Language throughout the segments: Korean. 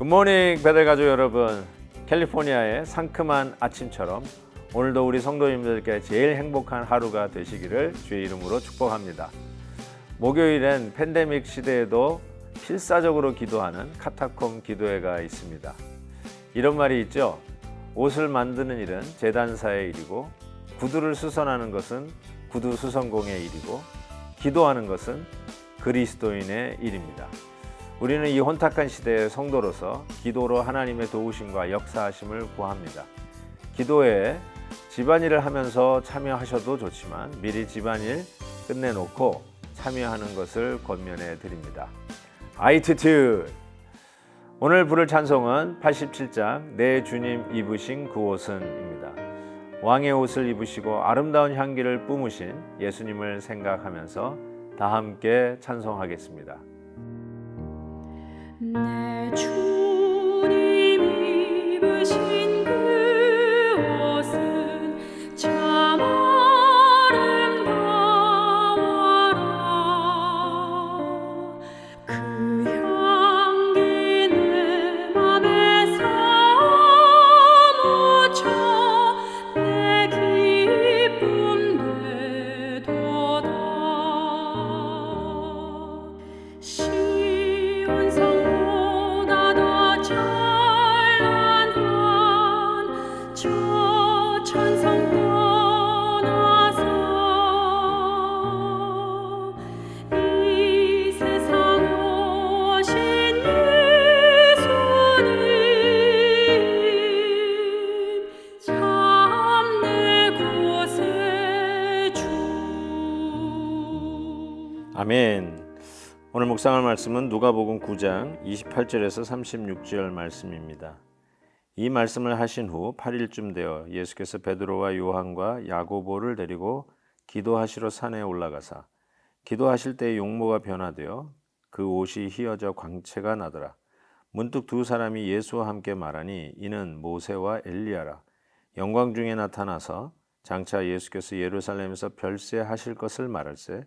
굿모닝 배들 가족 여러분. 캘리포니아의 상큼한 아침처럼 오늘도 우리 성도님들께 제일 행복한 하루가 되시기를 주의 이름으로 축복합니다. 목요일엔 팬데믹 시대에도 필사적으로 기도하는 카타콤 기도회가 있습니다. 이런 말이 있죠. 옷을 만드는 일은 재단사의 일이고 구두를 수선하는 것은 구두 수선공의 일이고 기도하는 것은 그리스도인의 일입니다. 우리는 이 혼탁한 시대의 성도로서 기도로 하나님의 도우심과 역사하심을 구합니다. 기도에 집안일을 하면서 참여하셔도 좋지만 미리 집안일 끝내놓고 참여하는 것을 권면해 드립니다. 아이티튜드 오늘 부를 찬송은 87장 내 주님 입으신 그 옷은입니다. 왕의 옷을 입으시고 아름다운 향기를 뿜으신 예수님을 생각하면서 다 함께 찬송하겠습니다. 내주 묵상할 말씀은 누가복음 9장 28절에서 36절 말씀입니다. 이 말씀을 하신 후 8일쯤 되어 예수께서 베드로와 요한과 야고보를 데리고 기도하시러 산에 올라가사 기도하실 때 용모가 변화되어 그 옷이 휘어져 광채가 나더라. 문득 두 사람이 예수와 함께 말하니 이는 모세와 엘리야라. 영광 중에 나타나서 장차 예수께서 예루살렘에서 별세하실 것을 말할세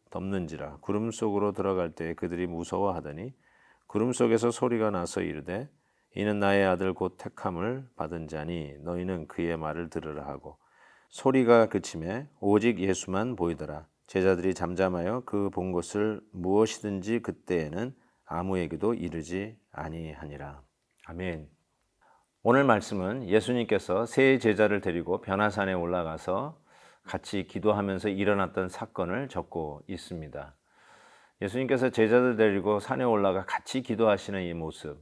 덮는지라 구름 속으로 들어갈 때 그들이 무서워하더니 구름 속에서 소리가 나서 이르되 이는 나의 아들 곧 택함을 받은 자니 너희는 그의 말을 들으라 하고 소리가 그침에 오직 예수만 보이더라. 제자들이 잠잠하여 그 본 것을 무엇이든지 그때에는 아무에게도 이르지 아니하니라. 아멘. 오늘 말씀은 예수님께서 세 제자를 데리고 변화산에 올라가서 같이 기도하면서 일어났던 사건을 적고 있습니다. 예수님께서 제자들 데리고 산에 올라가 같이 기도하시는 이 모습,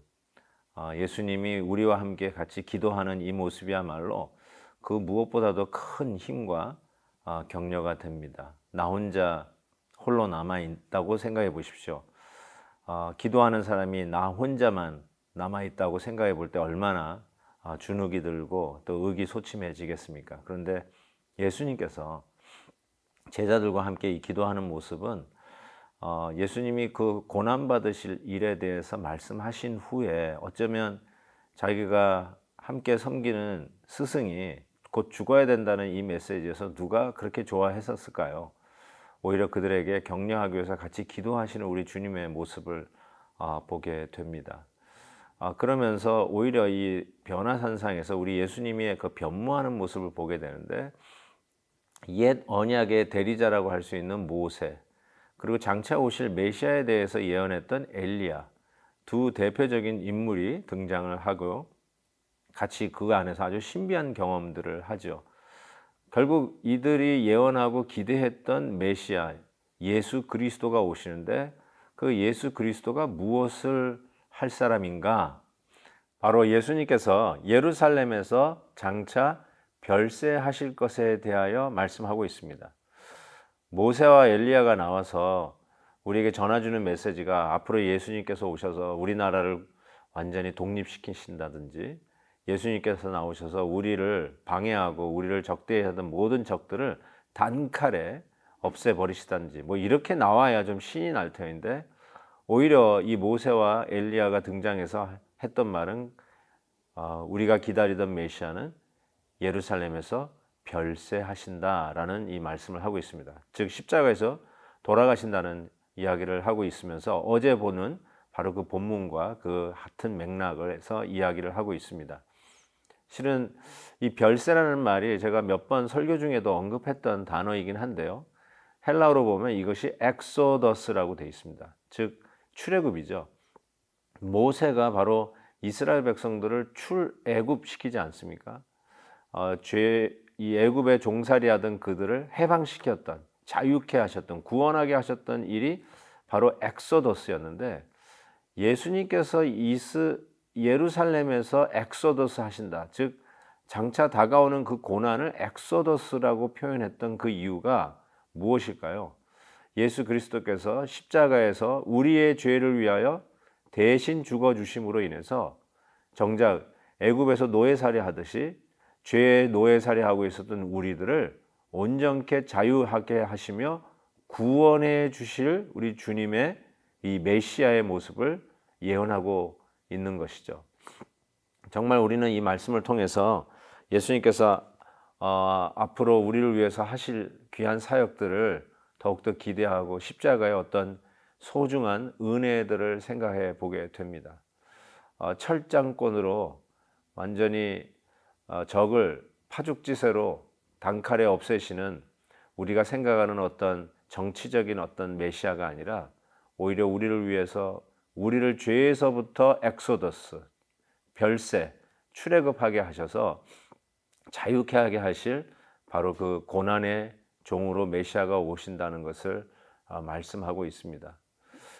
아, 예수님이 우리와 함께 같이 기도하는 이 모습이야말로 그 무엇보다도 큰 힘과 아, 격려가 됩니다. 나 혼자 홀로 남아 있다고 생각해 보십시오. 아, 기도하는 사람이 나 혼자만 남아 있다고 생각해 볼 때 얼마나 아, 주눅이 들고 또 의기소침해지겠습니까? 그런데 예수님께서 제자들과 함께 이 기도하는 모습은 어, 예수님이 그 고난 받으실 일에 대해서 말씀하신 후에 어쩌면 자기가 함께 섬기는 스승이 곧 죽어야 된다는 이 메시지에서 누가 그렇게 좋아했었을까요? 오히려 그들에게 격려하기 위해서 같이 기도하시는 우리 주님의 모습을 아, 보게 됩니다. 아, 그러면서 오히려 이 변화산상에서 우리 예수님의 그 변모하는 모습을 보게 되는데 옛 언약의 대리자라고 할 수 있는 모세 그리고 장차 오실 메시아에 대해서 예언했던 엘리야 두 대표적인 인물이 등장을 하고 같이 그 안에서 아주 신비한 경험들을 하죠. 결국 이들이 예언하고 기대했던 메시아 예수 그리스도가 오시는데 그 예수 그리스도가 무엇을 할 사람인가? 바로 예수님께서 예루살렘에서 장차 별세하실 것에 대하여 말씀하고 있습니다. 모세와 엘리야가 나와서 우리에게 전해주는 메시지가 앞으로 예수님께서 오셔서 우리나라를 완전히 독립시키신다든지 예수님께서 나오셔서 우리를 방해하고 우리를 적대하던 모든 적들을 단칼에 없애버리시던지 뭐 이렇게 나와야 좀 신이 날 터인데 오히려 이 모세와 엘리야가 등장해서 했던 말은 어, 우리가 기다리던 메시아는 예루살렘에서 별세하신다라는 이 말씀을 하고 있습니다. 즉 십자가에서 돌아가신다는 이야기를 하고 있으면서 어제 보는 바로 그 본문과 그 같은 맥락에서 이야기를 하고 있습니다. 실은 이 별세라는 말이 제가 몇 번 설교 중에도 언급했던 단어이긴 한데요. 헬라어로 보면 이것이 엑소더스라고 되어 있습니다. 즉 출애굽이죠. 모세가 바로 이스라엘 백성들을 출애굽시키지 않습니까? 어, 죄, 이 애굽에 종살이하던 그들을 해방시켰던 자유케 하셨던 구원하게 하셨던 일이 바로 엑소더스였는데 예수님께서 이스 예루살렘에서 엑소더스 하신다. 즉 장차 다가오는 그 고난을 엑소더스라고 표현했던 그 이유가 무엇일까요? 예수 그리스도께서 십자가에서 우리의 죄를 위하여 대신 죽어 주심으로 인해서 정작 애굽에서 노예살이 하듯이 죄의 노예살이 하고 있었던 우리들을 온전케 자유하게 하시며 구원해 주실 우리 주님의 이 메시아의 모습을 예언하고 있는 것이죠. 정말 우리는 이 말씀을 통해서 예수님께서 어, 앞으로 우리를 위해서 하실 귀한 사역들을 더욱더 기대하고 십자가의 어떤 소중한 은혜들을 생각해 보게 됩니다. 어, 철장권으로 완전히 어, 적을 파죽지세로 단칼에 없애시는 우리가 생각하는 어떤 정치적인 어떤 메시아가 아니라 오히려 우리를 위해서 우리를 죄에서부터 엑소더스, 별세, 출애굽하게 하셔서 자유케 하게 하실 바로 그 고난의 종으로 메시아가 오신다는 것을 아, 말씀하고 있습니다.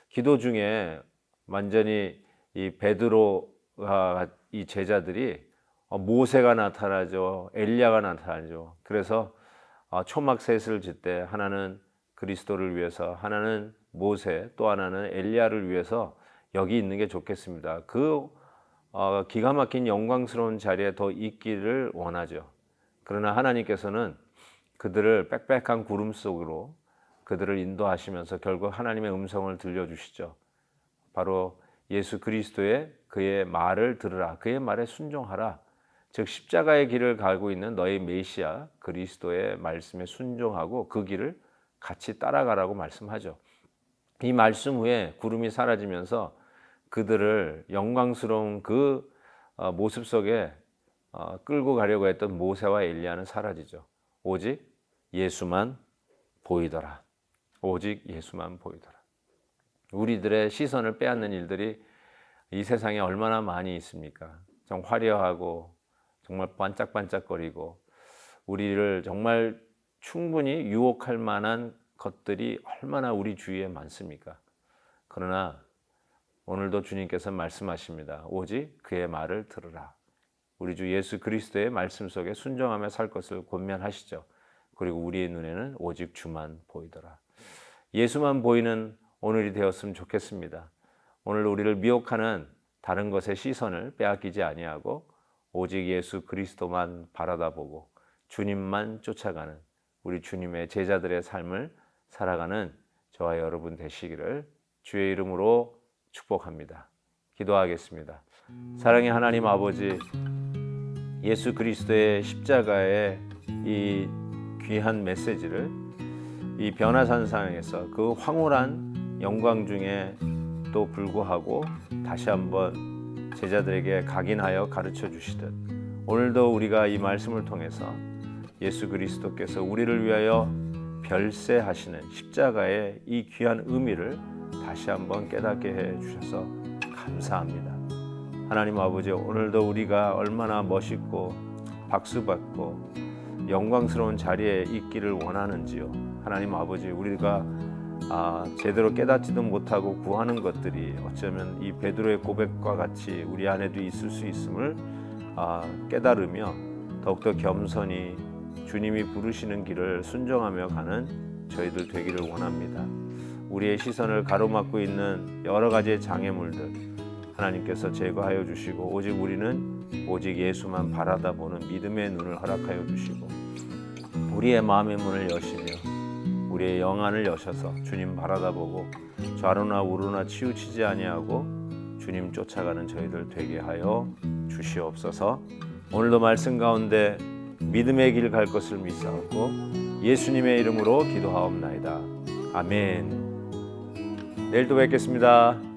기도 중에 완전히 이 베드로가 이 제자들이 어, 모세가 나타나죠, 엘리야가 나타나죠. 그래서 어, 초막 셋을 짓때 하나는 그리스도를 위해서, 하나는 모세, 또 하나는 엘리야를 위해서 여기 있는 게 좋겠습니다. 그 어, 기가 막힌 영광스러운 자리에 더 있기를 원하죠. 그러나 하나님께서는 그들을 빽빽한 구름 속으로 그들을 인도하시면서 결국 하나님의 음성을 들려주시죠. 바로 예수 그리스도의 그의 말을 들으라. 그의 말에 순종하라. 즉 십자가의 길을 가고 있는 너의 메시아 그리스도의 말씀에 순종하고 그 길을 같이 따라가라고 말씀하죠. 이 말씀 후에 구름이 사라지면서 그들을 영광스러운 그 어, 모습 속에 어, 끌고 가려고 했던 모세와 엘리야는 사라지죠. 오직 예수만 보이더라. 오직 예수만 보이더라. 우리들의 시선을 빼앗는 일들이 이 세상에 얼마나 많이 있습니까? 좀 화려하고 정말 반짝반짝거리고 우리를 정말 충분히 유혹할 만한 것들이 얼마나 우리 주위에 많습니까? 그러나 오늘도 주님께서 말씀하십니다. 오직 그의 말을 들으라. 우리 주 예수 그리스도의 말씀 속에 순종하며 살 것을 권면하시죠. 그리고 우리의 눈에는 오직 주만 보이더라. 예수만 보이는 오늘이 되었으면 좋겠습니다. 오늘 우리를 미혹하는 다른 것의 시선을 빼앗기지 아니하고 오직 예수 그리스도만 바라다보고 주님만 쫓아가는 우리 주님의 제자들의 삶을 살아가는 저와 여러분 되시기를 주의 이름으로 축복합니다. 기도하겠습니다. 사랑의 하나님 아버지 예수 그리스도의 십자가의 이 귀한 메시지를 이 변화산상에서 그 황홀한 영광 중에 또 불구하고 다시 한번 제자들에게 각인하여 가르쳐 주시듯 오늘도 우리가 이 말씀을 통해서 예수 그리스도께서 우리를 위하여 별세하시는 십자가의 이 귀한 의미를 다시 한번 깨닫게 해 주셔서 감사합니다. 하나님 아버지 오늘도 우리가 얼마나 멋있고 박수받고 영광스러운 자리에 있기를 원하는지요. 하나님 아버지 우리가 아, 제대로 깨닫지도 못하고 구하는 것들이 어쩌면 이 베드로의 고백과 같이 우리 안에도 있을 수 있음을 아, 깨달으며 더욱더 겸손히 주님이 부르시는 길을 순종하며 가는 저희들 되기를 원합니다. 우리의 시선을 가로막고 있는 여러 가지의 장애물들 하나님께서 제거하여 주시고 오직 우리는 오직 예수만 바라다 보는 믿음의 눈을 허락하여 주시고 우리의 마음의 문을 여시며 우리의 영안을 여셔서 주님 바라다 보고 좌로나 우로나 치우치지 아니하고 주님 쫓아가는 저희들 되게 하여 주시옵소서. 오늘도 말씀 가운데 믿음의 길 갈 것을 믿사옵고 예수님의 이름으로 기도하옵나이다. 아멘. 내일 또 뵙겠습니다.